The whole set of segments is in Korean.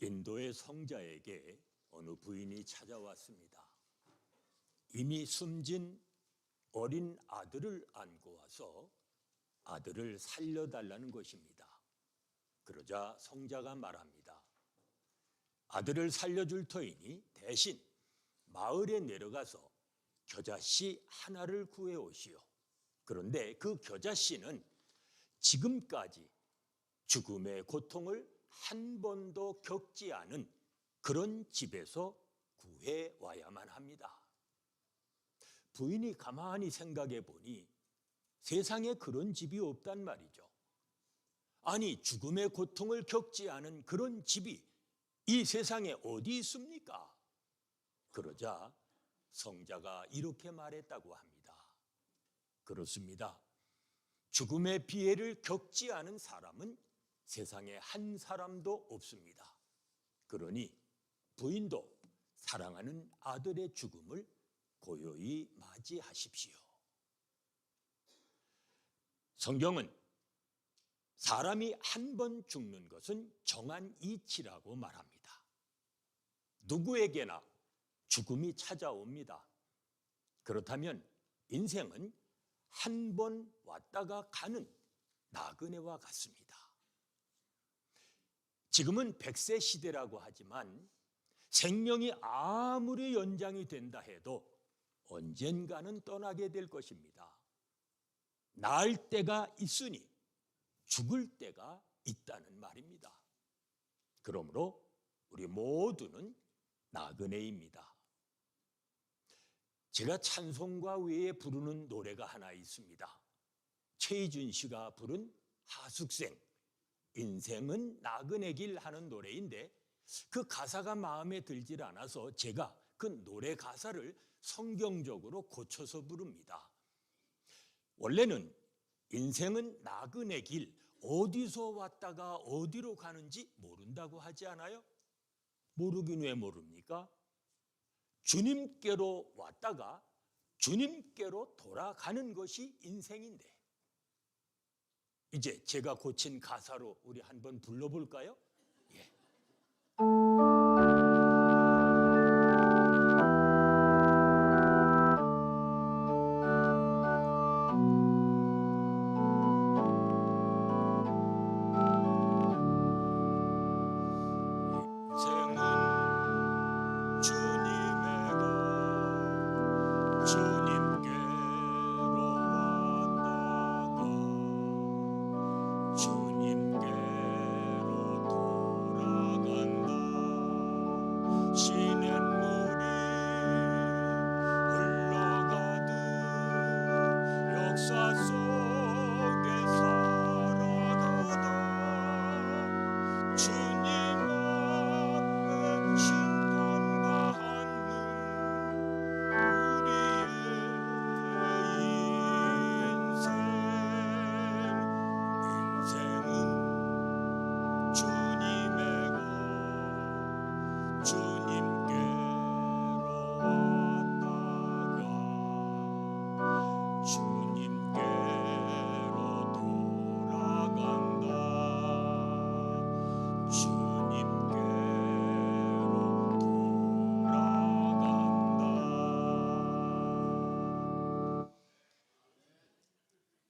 인도의 성자에게 어느 부인이 찾아왔습니다. 이미 숨진 어린 아들을 안고 와서 아들을 살려달라는 것입니다. 그러자 성자가 말합니다. 아들을 살려줄 터이니 대신 마을에 내려가서 겨자씨 하나를 구해 오시오. 그런데 그 겨자씨는 지금까지 죽음의 고통을 한 번도 겪지 않은 그런 집에서 구해 와야만 합니다. 부인이 가만히 생각해 보니 세상에 그런 집이 없단 말이죠. 아니, 죽음의 고통을 겪지 않은 그런 집이 이 세상에 어디 있습니까? 그러자 성자가 이렇게 말했다고 합니다. 그렇습니다. 죽음의 피해를 겪지 않은 사람은 세상에 한 사람도 없습니다. 그러니 부인도 사랑하는 아들의 죽음을 고요히 맞이하십시오. 성경은 사람이 한 번 죽는 것은 정한 이치라고 말합니다. 누구에게나 죽음이 찾아옵니다. 그렇다면 인생은 한 번 왔다가 가는 나그네와 같습니다. 지금은 백세 시대라고 하지만 생명이 아무리 연장이 된다 해도 언젠가는 떠나게 될 것입니다. 날 때가 있으니 죽을 때가 있다는 말입니다. 그러므로 우리 모두는 나그네입니다. 제가 찬송가 외에 부르는 노래가 하나 있습니다. 최희준 씨가 부른 하숙생 인생은 나그네 길 하는 노래인데 그 가사가 마음에 들질 않아서 제가 그 노래 가사를 성경적으로 고쳐서 부릅니다. 원래는 인생은 나그네 길 어디서 왔다가 어디로 가는지 모른다고 하지 않아요? 모르긴 왜 모릅니까? 주님께로 왔다가 주님께로 돌아가는 것이 인생인데 이제 제가 고친 가사로 우리 한번 불러볼까요?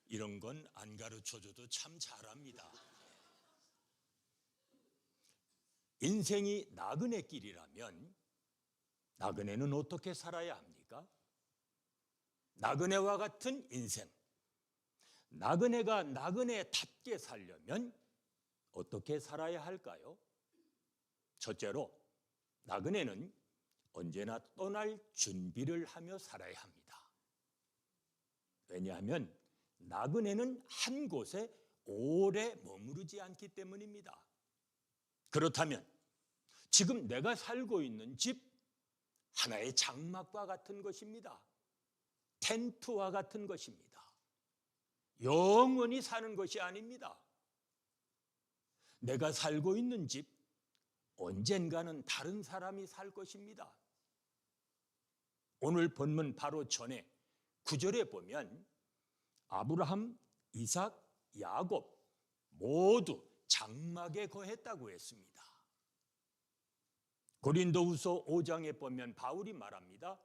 이런 건 안 가르쳐 줘도 참 잘합니다 인생이 나그네 길이라면 나그네는 어떻게 살아야 합니까? 나그네와 같은 인생 나그네가 나그네답게 살려면 어떻게 살아야 할까요? 첫째로 나그네는 언제나 떠날 준비를 하며 살아야 합니다. 왜냐하면 나그네는 한 곳에 오래 머무르지 않기 때문입니다. 그렇다면 지금 내가 살고 있는 집 하나의 장막과 같은 것입니다. 텐트와 같은 것입니다. 영원히 사는 것이 아닙니다. 내가 살고 있는 집 언젠가는 다른 사람이 살 것입니다. 오늘 본문 바로 전에 구절에 보면 아브라함, 이삭, 야곱 모두 장막에 거했다고 했습니다. 고린도후서 5장에 보면 바울이 말합니다.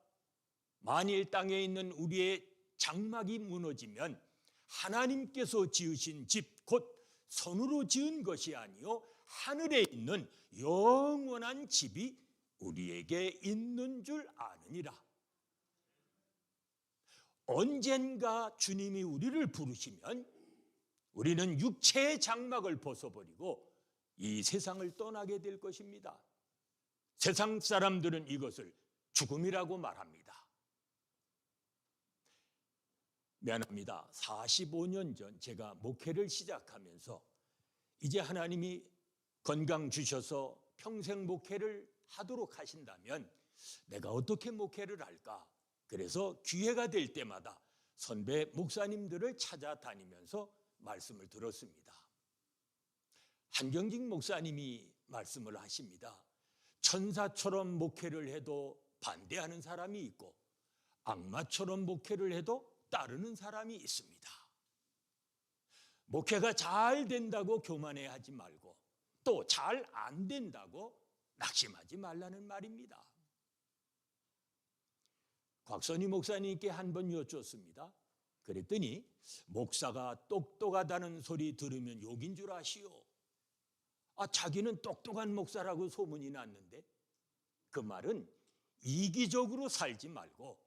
만일 땅에 있는 우리의 장막이 무너지면 하나님께서 지으신 집 곧 손으로 지은 것이 아니요 하늘에 있는 영원한 집이 우리에게 있는 줄 아느니라. 언젠가 주님이 우리를 부르시면 우리는 육체의 장막을 벗어버리고 이 세상을 떠나게 될 것입니다. 세상 사람들은 이것을 죽음이라고 말합니다. 미안합니다. 45년 전 제가 목회를 시작하면서 이제 하나님이 건강 주셔서 평생 목회를 하도록 하신다면 내가 어떻게 목회를 할까? 그래서 기회가 될 때마다 선배 목사님들을 찾아다니면서 말씀을 들었습니다. 한경직 목사님이 말씀을 하십니다. 천사처럼 목회를 해도 반대하는 사람이 있고 악마처럼 목회를 해도 따르는 사람이 있습니다. 목회가 잘 된다고 교만해 하지 말고 또 잘 안 된다고 낙심하지 말라는 말입니다. 곽선희 목사님께 한 번 여쭈었습니다. 그랬더니 목사가 똑똑하다는 소리 들으면 욕인 줄 아시오. 아, 자기는 똑똑한 목사라고 소문이 났는데 그 말은 이기적으로 살지 말고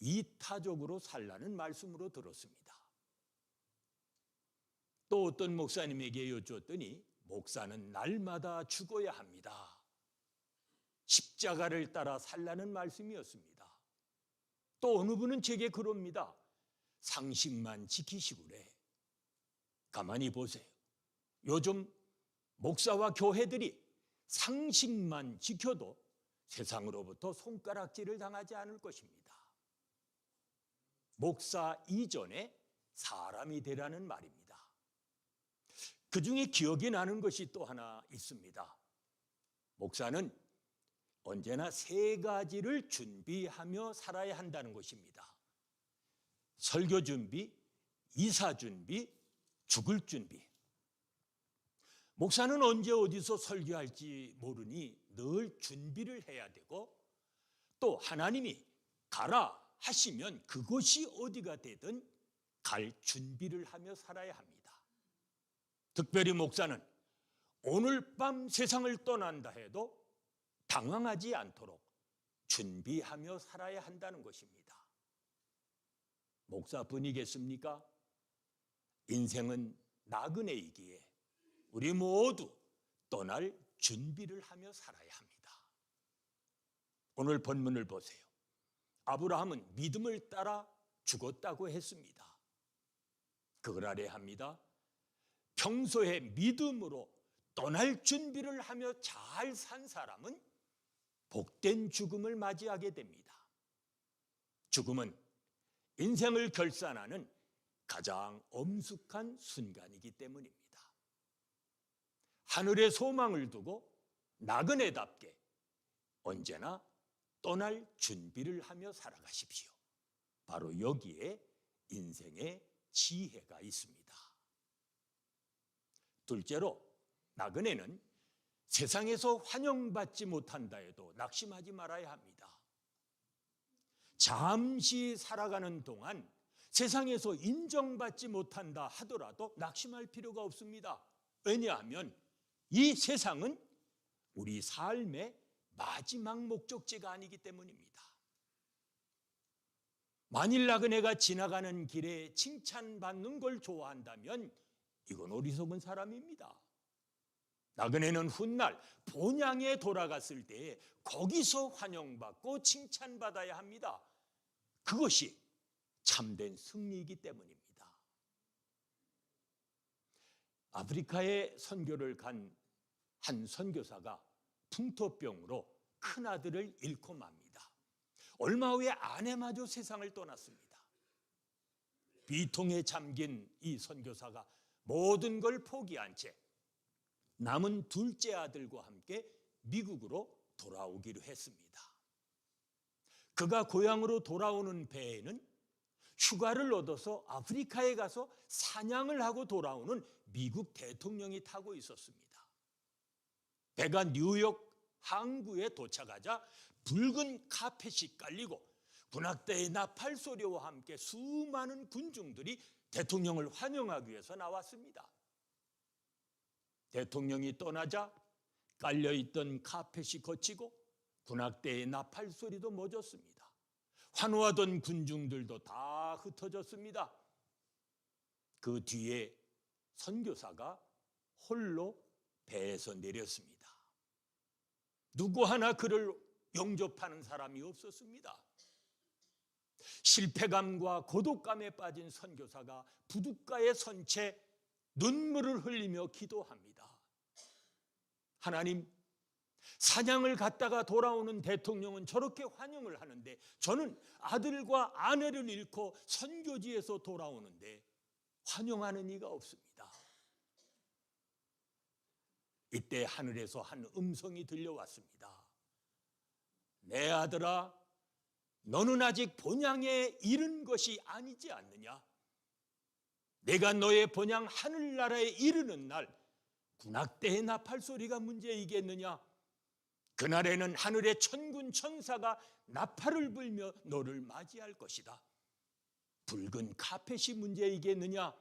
이타적으로 살라는 말씀으로 들었습니다. 또 어떤 목사님에게 여쭈었더니 목사는 날마다 죽어야 합니다. 십자가를 따라 살라는 말씀이었습니다. 또 어느 분은 제게 그럽니다. 상식만 지키시구래. 가만히 보세요. 요즘 목사와 교회들이 상식만 지켜도 세상으로부터 손가락질을 당하지 않을 것입니다. 목사 이전에 사람이 되라는 말입니다. 그 중에 기억이 나는 것이 또 하나 있습니다. 목사는 언제나 세 가지를 준비하며 살아야 한다는 것입니다. 설교 준비, 이사 준비, 죽을 준비. 목사는 언제 어디서 설교할지 모르니 늘 준비를 해야 되고 또 하나님이 가라 하시면 그것이 어디가 되든 갈 준비를 하며 살아야 합니다. 특별히 목사는 오늘 밤 세상을 떠난다 해도 당황하지 않도록 준비하며 살아야 한다는 것입니다. 목사분이겠습니까? 인생은 나그네이기에 우리 모두 떠날 준비를 하며 살아야 합니다. 오늘 본문을 보세요. 아브라함은 믿음을 따라 죽었다고 했습니다. 그걸 알아야 합니다. 평소에 믿음으로 떠날 준비를 하며 잘 산 사람은 복된 죽음을 맞이하게 됩니다. 죽음은 인생을 결산하는 가장 엄숙한 순간이기 때문입니다. 하늘의 소망을 두고 나그네답게 언제나 떠날 준비를 하며 살아가십시오. 바로 여기에 인생의 지혜가 있습니다. 둘째로 나그네는 세상에서 환영받지 못한다 해도 낙심하지 말아야 합니다. 잠시 살아가는 동안 세상에서 인정받지 못한다 하더라도 낙심할 필요가 없습니다. 왜냐하면 이 세상은 우리 삶의 마지막 목적지가 아니기 때문입니다. 만일 나그네가 지나가는 길에 칭찬받는 걸 좋아한다면 이건 어리석은 사람입니다. 나그네는 훗날 본향에 돌아갔을 때 거기서 환영받고 칭찬받아야 합니다. 그것이 참된 승리이기 때문입니다. 아프리카에 선교를 간 한 선교사가 풍토병으로 큰 아들을 잃고 맙니다. 얼마 후에 아내마저 세상을 떠났습니다. 비통에 잠긴 이 선교사가 모든 걸 포기한 채 남은 둘째 아들과 함께 미국으로 돌아오기로 했습니다. 그가 고향으로 돌아오는 배에는 휴가를 얻어서 아프리카에 가서 사냥을 하고 돌아오는 미국 대통령이 타고 있었습니다. 배가 뉴욕 항구에 도착하자 붉은 카펫이 깔리고 군악대의 나팔 소리와 함께 수많은 군중들이 대통령을 환영하기 위해서 나왔습니다. 대통령이 떠나자 깔려있던 카펫이 거치고 군악대의 나팔 소리도 멎었습니다. 환호하던 군중들도 다 흩어졌습니다. 그 뒤에 선교사가 홀로 배에서 내렸습니다. 누구 하나 그를 영접하는 사람이 없었습니다. 실패감과 고독감에 빠진 선교사가 부둣가에 선채 눈물을 흘리며 기도합니다. 하나님, 사냥을 갔다가 돌아오는 대통령은 저렇게 환영을 하는데 저는 아들과 아내를 잃고 선교지에서 돌아오는데 환영하는 이가 없습니다. 이때 하늘에서 한 음성이 들려왔습니다. 내 아들아, 너는 아직 본향에 이른 것이 아니지 않느냐? 내가 너의 본향 하늘나라에 이르는 날 군악대의 나팔 소리가 문제이겠느냐? 그날에는 하늘의 천군 천사가 나팔을 불며 너를 맞이할 것이다. 붉은 카펫이 문제이겠느냐?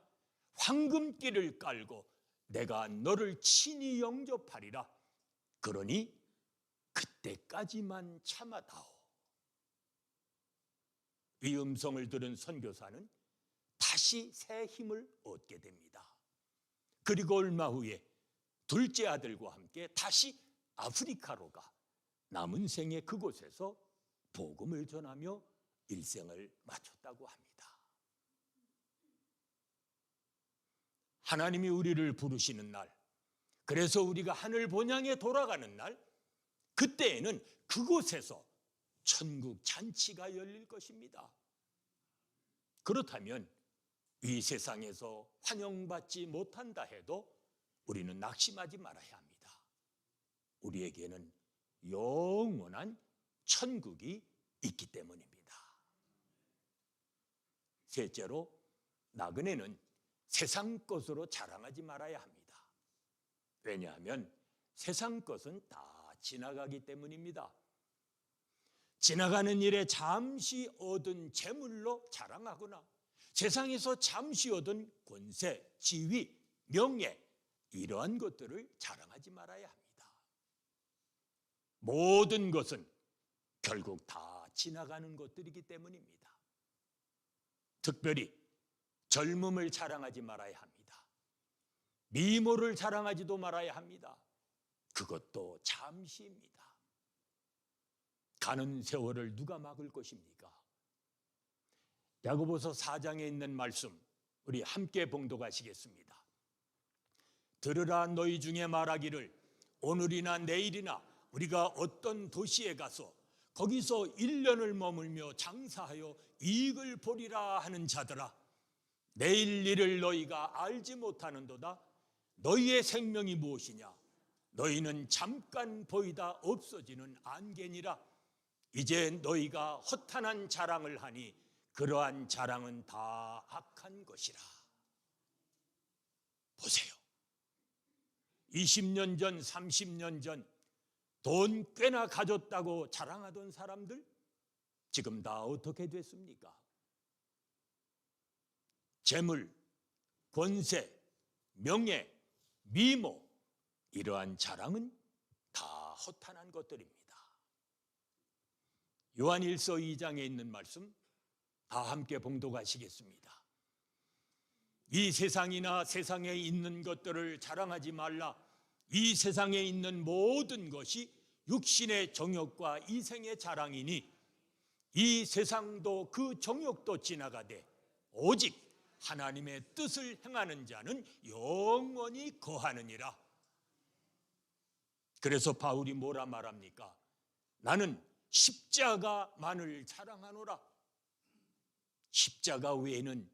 황금길을 깔고 내가 너를 친히 영접하리라. 그러니 그때까지만 참아다오. 이 음성을 들은 선교사는 다시 새 힘을 얻게 됩니다. 그리고 얼마 후에 둘째 아들과 함께 다시 아프리카로 가 남은 생에 그곳에서 복음을 전하며 일생을 마쳤다고 합니다. 하나님이 우리를 부르시는 날, 그래서 우리가 하늘 본향에 돌아가는 날, 그때에는 그곳에서 천국 잔치가 열릴 것입니다. 그렇다면 이 세상에서 환영받지 못한다 해도 우리는 낙심하지 말아야 합니다. 우리에게는 영원한 천국이 있기 때문입니다. 셋째로, 나그네는 세상 것으로 자랑하지 말아야 합니다. 왜냐하면 세상 것은 다 지나가기 때문입니다. 지나가는 일에 잠시 얻은 재물로 자랑하거나 세상에서 잠시 얻은 권세, 지위, 명예 이러한 것들을 자랑하지 말아야 합니다. 모든 것은 결국 다 지나가는 것들이기 때문입니다. 특별히 젊음을 자랑하지 말아야 합니다. 미모를 자랑하지도 말아야 합니다. 그것도 잠시입니다. 가는 세월을 누가 막을 것입니까? 야고보서 4장에 있는 말씀 우리 함께 봉독하시겠습니다. 들으라 너희 중에 말하기를 오늘이나 내일이나 우리가 어떤 도시에 가서 거기서 1년을 머물며 장사하여 이익을 보리라 하는 자들아 내일 일을 너희가 알지 못하는도다. 너희의 생명이 무엇이냐? 너희는 잠깐 보이다 없어지는 안개니라. 이제 너희가 허탄한 자랑을 하니 그러한 자랑은 다 악한 것이라. 보세요 20년 전 30년 전 돈 꽤나 가졌다고 자랑하던 사람들 지금 다 어떻게 됐습니까? 재물, 권세, 명예, 미모 이러한 자랑은 다 허탄한 것들입니다. 요한 1서 2장에 있는 말씀 다 함께 봉독하시겠습니다. 이 세상이나 세상에 있는 것들을 자랑하지 말라. 이 세상에 있는 모든 것이 육신의 정욕과 이생의 자랑이니 이 세상도 그 정욕도 지나가되 오직 하나님의 뜻을 행하는 자는 영원히 거하느니라. 그래서 바울이 뭐라 말합니까? 나는 십자가만을 자랑하노라. 십자가 외에는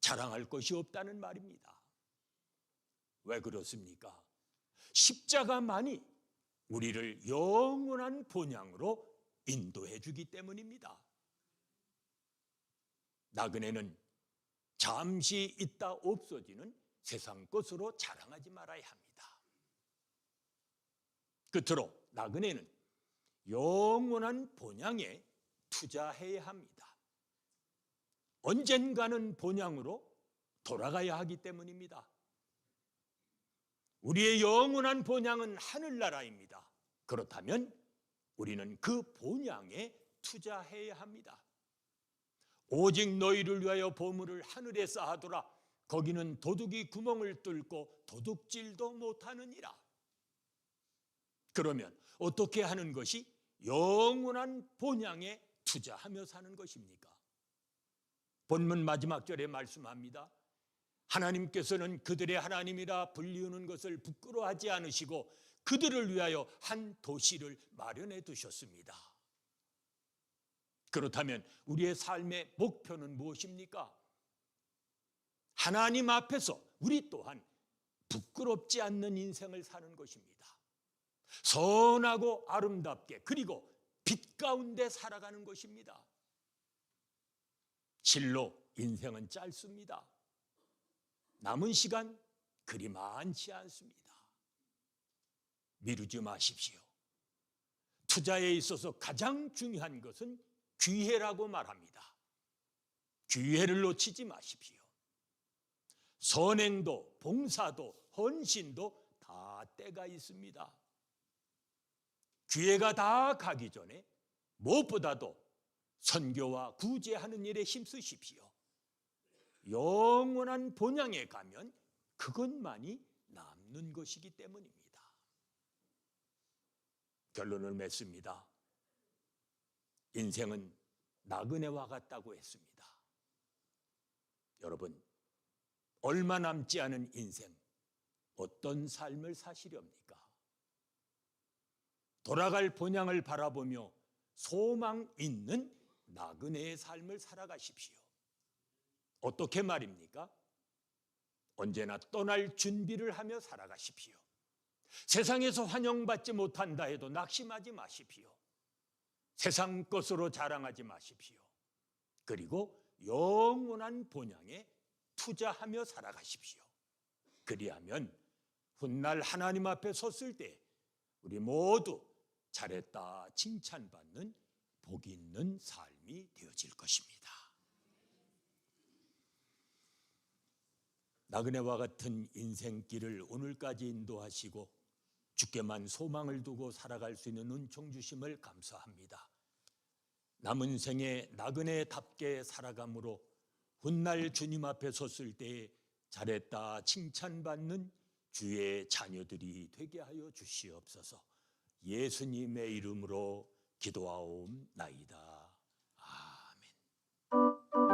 자랑할 것이 없다는 말입니다. 왜 그렇습니까? 십자가만이 우리를 영원한 본향으로 인도해 주기 때문입니다. 나그네는 잠시 있다 없어지는 세상 것으로 자랑하지 말아야 합니다. 끝으로 나그네는 영원한 본향에 투자해야 합니다. 언젠가는 본향으로 돌아가야 하기 때문입니다. 우리의 영원한 본향은 하늘나라입니다. 그렇다면 우리는 그 본향에 투자해야 합니다. 오직 너희를 위하여 보물을 하늘에 쌓아두라. 거기는 도둑이 구멍을 뚫고 도둑질도 못하느니라. 그러면 어떻게 하는 것이 영원한 본향에 투자하며 사는 것입니까? 본문 마지막 절에 말씀합니다. 하나님께서는 그들의 하나님이라 불리우는 것을 부끄러워하지 않으시고 그들을 위하여 한 도시를 마련해 두셨습니다. 그렇다면 우리의 삶의 목표는 무엇입니까? 하나님 앞에서 우리 또한 부끄럽지 않는 인생을 사는 것입니다. 선하고 아름답게 그리고 빛 가운데 살아가는 것입니다. 실로 인생은 짧습니다. 남은 시간 그리 많지 않습니다. 미루지 마십시오. 투자에 있어서 가장 중요한 것은 기회라고 말합니다. 기회를 놓치지 마십시오. 선행도, 봉사도, 헌신도 다 때가 있습니다. 기회가 다 가기 전에 무엇보다도 선교와 구제하는 일에 힘쓰십시오. 영원한 본향에 가면 그것만이 남는 것이기 때문입니다. 결론을 맺습니다. 인생은 나그네와 같다고 했습니다. 여러분, 얼마 남지 않은 인생, 어떤 삶을 사시렵니까? 돌아갈 본향을 바라보며 소망 있는 나그네의 삶을 살아가십시오. 어떻게 말입니까? 언제나 떠날 준비를 하며 살아가십시오. 세상에서 환영받지 못한다 해도 낙심하지 마십시오. 세상 것으로 자랑하지 마십시오. 그리고 영원한 본향에 투자하며 살아가십시오. 그리하면 훗날 하나님 앞에 섰을 때 우리 모두 잘했다 칭찬받는 복 있는 삶이 되어질 것입니다. 나그네와 같은 인생길을 오늘까지 인도하시고 주께만 소망을 두고 살아갈 수 있는 은총 주심을 감사합니다. 남은 생에 나그네답게 살아감으로 훗날 주님 앞에 섰을 때 잘했다 칭찬받는 주의 자녀들이 되게 하여 주시옵소서. 예수님의 이름으로 기도하옵나이다.